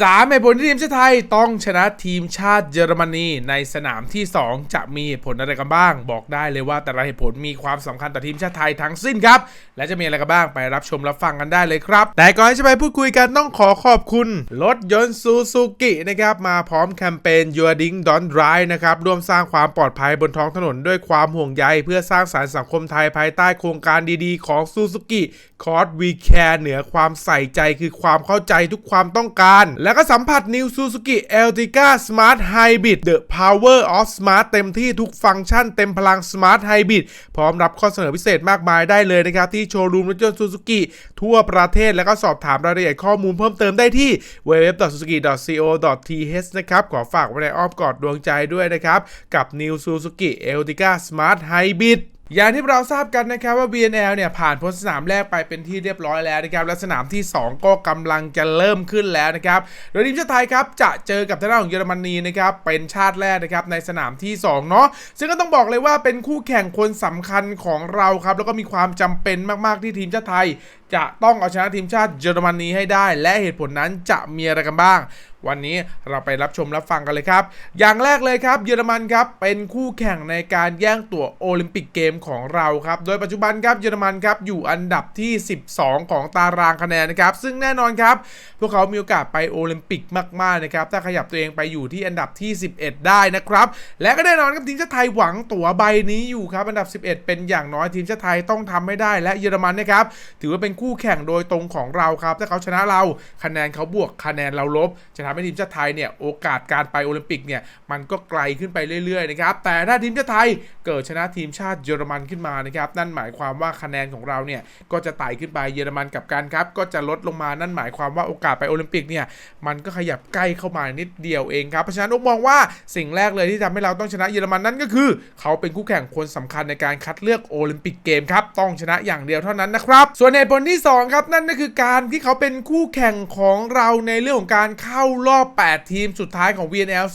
สามเหตุผลที่ทีมชาติไทยต้องชนะทีมชาติเยอรมนีในสนามที่ 2 จะมีเหตุผลอะไรกันบ้าง บอกได้เลยว่าแต่ละเหตุผลมีความสำคัญต่อทีมชาติไทยทั้งสิ้นครับ และจะมีอะไรกันบ้างไปรับชมรับฟังกันได้เลยครับ แต่ก่อนที่จะไปพูดคุยกันต้องขอขอบคุณรถยนต์ซูซูกินะครับมาพร้อมแคมเปญ Your Ding Don't Drive นะครับร่วมสร้างความปลอดภัยบนท้องถนนด้วยความห่วงใยเพื่อสร้างสารรค์สังคมไทยภายใต้โครงการดีๆ ของซูซูกิคอร์สวีแคร์เหนือความใส่ใจคือความเข้าใจทุกความต้องการแล้วก็สัมผัส New Suzuki Ertiga Smart Hybrid The Power of Smart เต็มที่ทุกฟังก์ชันเต็มพลัง Smart Hybrid พร้อมรับข้อเสนอพิเศษมากมายได้เลยนะครับ ที่โชว์รูมรถยนต์ Suzuki ทั่วประเทศแล้วก็สอบถามรายละเอียดข้อมูลเพิ่มเติมได้ที่ www.suzuki.co.th นะครับ ขอฝากไว้ในอ้อมกอดดวงใจด้วยนะครับ กับ New Suzuki Ertiga Smart Hybrid อย่างที่เราทราบกันนะครับว่า BNL เนี่ยผ่านพ้นสนามแรกไปเป็นที่เรียบร้อยแล้วนะครับและสนามที่ 2 ก็กำลังจะเริ่มขึ้นแล้วนะครับโดยทีมชาติไทยครับจะเจอกับทางด้านของเยอรมนีนะครับเป็นชาติแรกนะครับในสนามที่2เนาะซึ่งก็ต้องบอกเลยว่าเป็นคู่แข่งคนสำคัญของเราครับแล้วก็มีความจำเป็นมากๆที่ทีมชาติไทยจะต้องเอาชนะทีมชาติเยอรมนีให้ได้ และเหตุผลนั้นจะมีอะไรกันบ้าง วันนี้เราไปรับชมรับฟังกันเลยครับ อย่างแรกเลยครับ เยอรมันครับเป็นคู่แข่งในการแย่งตั๋วโอลิมปิกเกมของเราครับโดยปัจจุบันครับเยอรมันครับอยู่อันดับที่ 12 ของตารางคะแนนนะครับซึ่งแน่นอนครับพวกเขามีโอกาสไปโอลิมปิกมากๆนะครับถ้าขยับตัวเองไปอยู่ที่อันดับที่ 11 ได้นะครับและก็แน่นอนครับทีมชาติไทยหวังตั๋วใบนี้อยู่ครับอันดับ 11 เป็นอย่างน้อยทีมชาติไทยต้องทำให้ได้ และเยอรมันนะครับถือว่าเป็นคู่แข่งโดยตรงของเราครับ ถ้าเขาชนะเราคะแนนเขาบวกคะแนนเราลบ จะทำให้ทีมชาติไทยเนี่ยโอกาสการไปโอลิมปิกเนี่ยมันก็ไกลขึ้นไปเรื่อยๆนะครับแต่ถ้าทีมชาติไทยเกิดชนะทีมชาติเยอรมันขึ้นมานะครับนั่นหมายความว่าคะแนนของเราเนี่ยก็จะไต่ขึ้นไปเยอรมันกับการครับก็จะลดลงมานั่นหมายความว่าโอกาสไปโอลิมปิกเนี่ยมันก็ขยับใกล้เข้ามานิดเดียวเองครับเพราะฉะนั้นอุกมองว่าสิ่งแรกเลยที่ทำให้เราต้องชนะเยอรมันนั่นก็คือ เขาเป็นคู่แข่งคนสำคัญในการคัดเลือกโอลิมปิกเกมครับต้องชนะอย่างเดียวเท่านั้นนะครับส่วนเหตุผลที่สองครับ นั่นก็คือการที่เขาเป็นคู่แข่งของเราในเรื่องของการเข้ารอบ 8 ทีมสุดท้ายของ VNL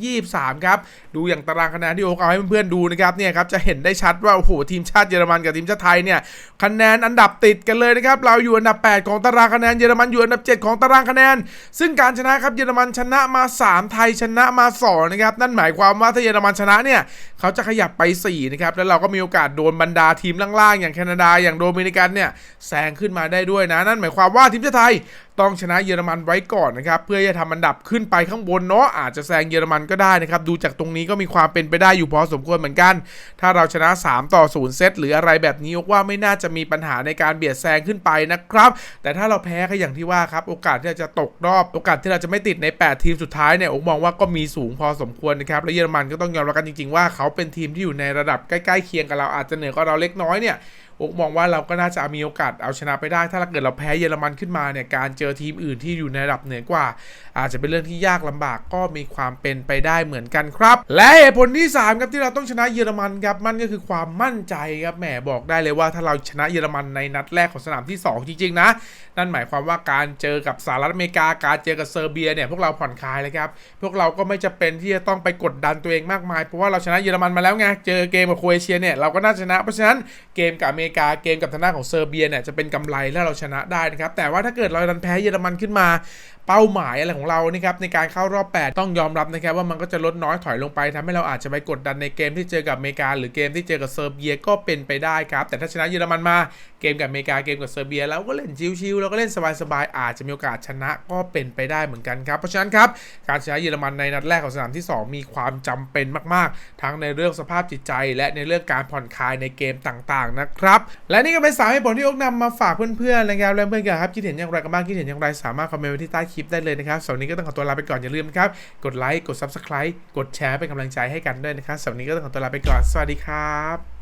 2023 ครับ ดูอย่างตารางคะแนนที่โอ๊กเอาให้เพื่อนๆดูนะครับเนี่ยครับจะเห็นได้ชัดว่าโอ้โหทีมชาติเยอรมันกับทีมชาติไทยเนี่ยคะแนนอันดับติดกันเลยนะครับเราอยู่อันดับ 8 ของตารางคะแนนเยอรมันอยู่อันดับ 7 ของตารางคะแนน ซึ่งการชนะครับเยอรมันชนะมา 3 ไทยชนะมา2นะครับนั่นหมายความว่าถ้าเยอรมันชนะเนี่ยเขาจะขยับไป4นะครับแล้วเราก็มีโอกาสโดนบรรดาทีมล่างๆอย่างแคนาดาอย่างโดมินิกันเนี่ยแซงขึ้นมาได้ด้วยนะ นั่นหมายความว่าทีมชาติไทยต้องชนะเยอรมันไว้ก่อนนะครับ เพื่อจะทำอันดับขึ้นไปข้างบนเนาะอาจจะแซงเยอรมันก็ได้นะครับ ดูจากตรงนี้ก็มีความเป็นไปได้อยู่พอสมควรเหมือนกัน ถ้าเราชนะ 3 ต่อ 0 เซตหรืออะไรแบบนี้ยกว่าไม่น่าจะมีปัญหาในการเบียดแซงขึ้นไปนะครับ แต่ถ้าเราแพ้ก็อย่างที่ว่าครับ โอกาสที่เราจะตกรอบ โอกาสที่เราจะไม่ติดใน 8 ทีมสุดท้ายเนี่ยอกมองว่าก็มีสูงพอสมควรนะครับและเยอรมันก็ต้องยอมรับกันจริงๆว่าเขาเป็นทีมที่อยู่ในระดับใกล้ๆเคียงกับเราอาจจะเหนือกว่าเราเล็กน้อยเนี่ยอกมองว่าเราก็น่าจะมีโอกาสเอาชนะไปได้ ถ้าเราเกิดเราแพ้เยอรมันขึ้นมาเนี่ยการเจอทีมอื่นที่อยู่ในระดับเหนือกว่า อาจจะเป็นเรื่องที่ยากลำบากก็มีความเป็นไปได้เหมือนกันครับ และเหตุผลที่3ครับที่เราต้องชนะเยอรมันครับมันก็คือความมั่นใจครับแหมบอกได้เลยว่าถ้าเราชนะเยอรมันในนัดแรกของสนามที่ 2 จริงๆนะ นั่นหมายความว่าการเจอกับสหรัฐอเมริกาการเจอกับเซอร์เบียเนี่ยพวกเราผ่อนคลายเลยครับพวกเราก็ไม่จะเป็นที่จะต้องไปกดดันตัวเองมากมายเพราะว่าเราชนะเยอรมันมาแล้วไงเจอเกมกับโครเอเชียเนี่ยเราก็น่าชนะเพราะฉะนั้นเกมกับเมริกาเกมกับทางด้านของเซอร์เบียเนี่ยจะเป็นกำไรและเราชนะได้นะครับแต่ว่าถ้าเกิดเราดันแพ้เยอรมันขึ้นมาเป้าหมายอะไรของเรานะครับในการเข้ารอบ 8 ต้องยอมรับนะครับว่ามันก็จะลดน้อยถอยลงไปทำให้เราอาจจะไปกดดันในเกมที่เจอกับอเมริกา หรือเกมที่เจอกับเซอร์เบียก็เป็นไปได้ครับแต่ถ้าชนะเยอรมันมาเกมกับอเมริกาเกมกับเซอร์เบียเราก็เล่นชิวๆเราก็เล่นสบายๆอาจจะมีโอกาสชนะก็เป็นไปได้เหมือนกันครับเพราะฉะนั้นครับการชนะเยอรมันในนัดแรกของสนามที่ 2 มีความจำเป็นมากๆ ทั้งในเรื่องสภาพจิตใจ และในเรื่องการผ่อนคลายในเกมต่างๆนะครับและนี่ก็เป็นสามเหตุผลที่อกนำมาฝากเพื่อนๆนะครับและเพื่อนๆครับคิดเห็นอย่างไรกันบ้างคิดเห็นอย่างไรสามารถคอมเมนต์ไว้ที่ใต้คลิปได้เลยนะครับสำหรับวันนี้ก็ต้องขอตัวลาไปก่อนอย่าลืมครับ กดไลค์กด Subscribe กดแชร์เป็นกำลังใจให้กันด้วยนะครับสำหรับวันนี้ก็ต้องขอตัวลาไปก่อนสวัสดีครับ